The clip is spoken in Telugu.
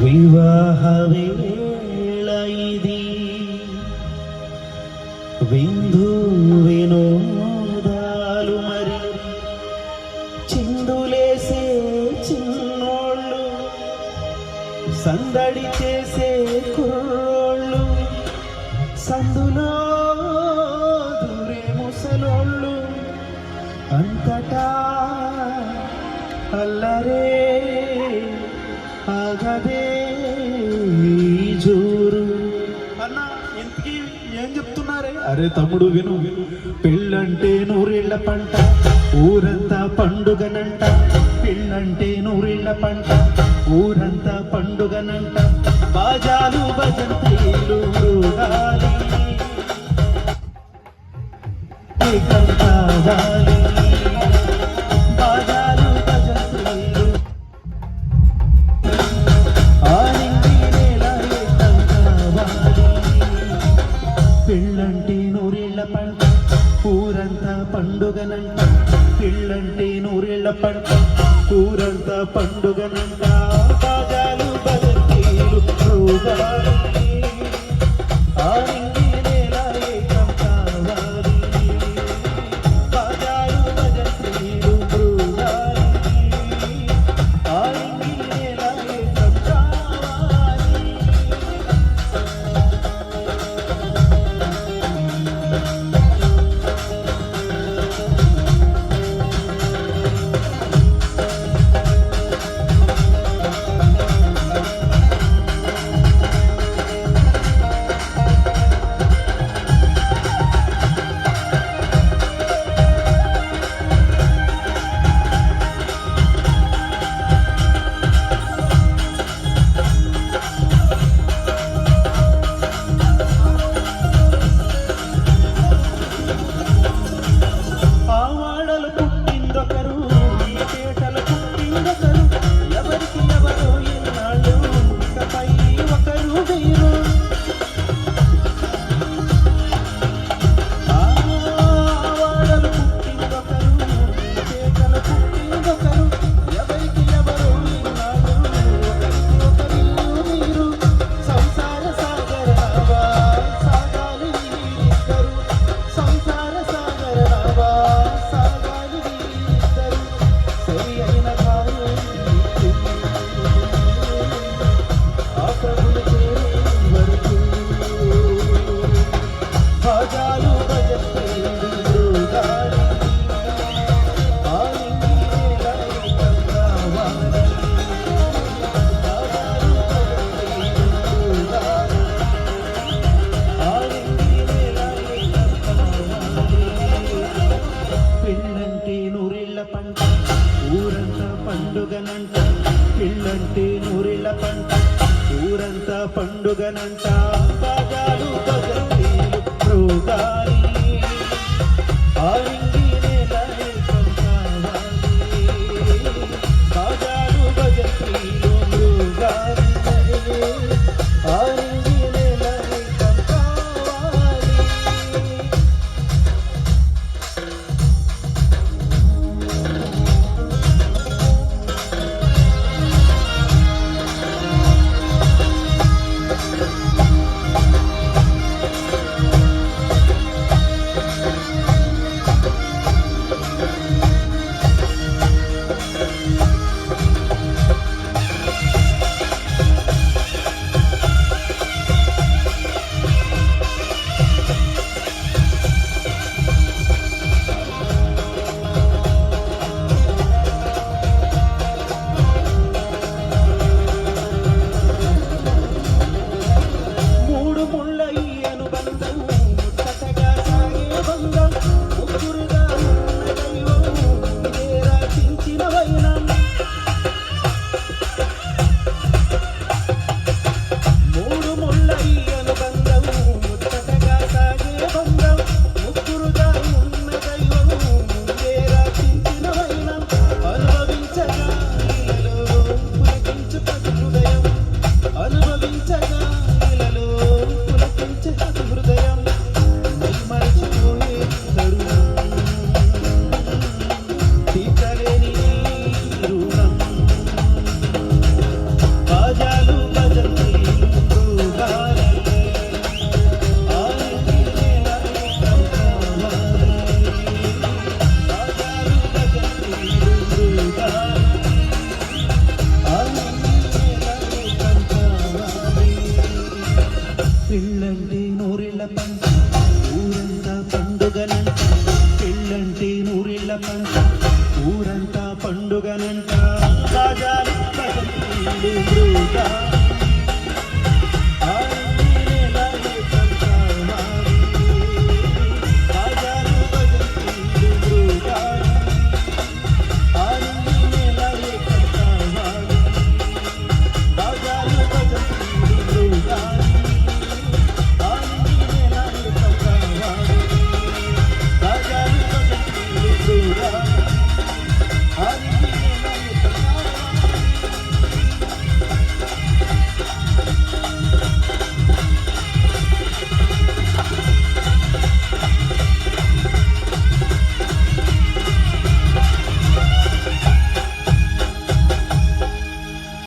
వివాహ వేళ ఇది విందు వినోదాలు మరి చిందులేసే చిన్నోళ్ళు సందడి చేసే కుర్రోళ్ళు సందులో దూరే ముసలోళ్ళు అంతటా అల్లరే జోరు. అన్న ఇంతకీ ఏం చెప్తున్నారే? అరే తమ్ముడు విను. పెళ్ళంటే నూరేళ్ళ పంట ఊరంతా పండుగనంట. పెళ్ళంటే నూరేళ్ళ పంట ఊరంతా పండుగనంట. బాజాలు మృగాలి. కావాలి పిల్లంటే నూరేళ్ళ పంట కూరంతా పండుగనంట బాజాలు బజంతీలు రోగాలు పండుగనంట. పదాలు భజంత్రీలు రోగాలి. రాజా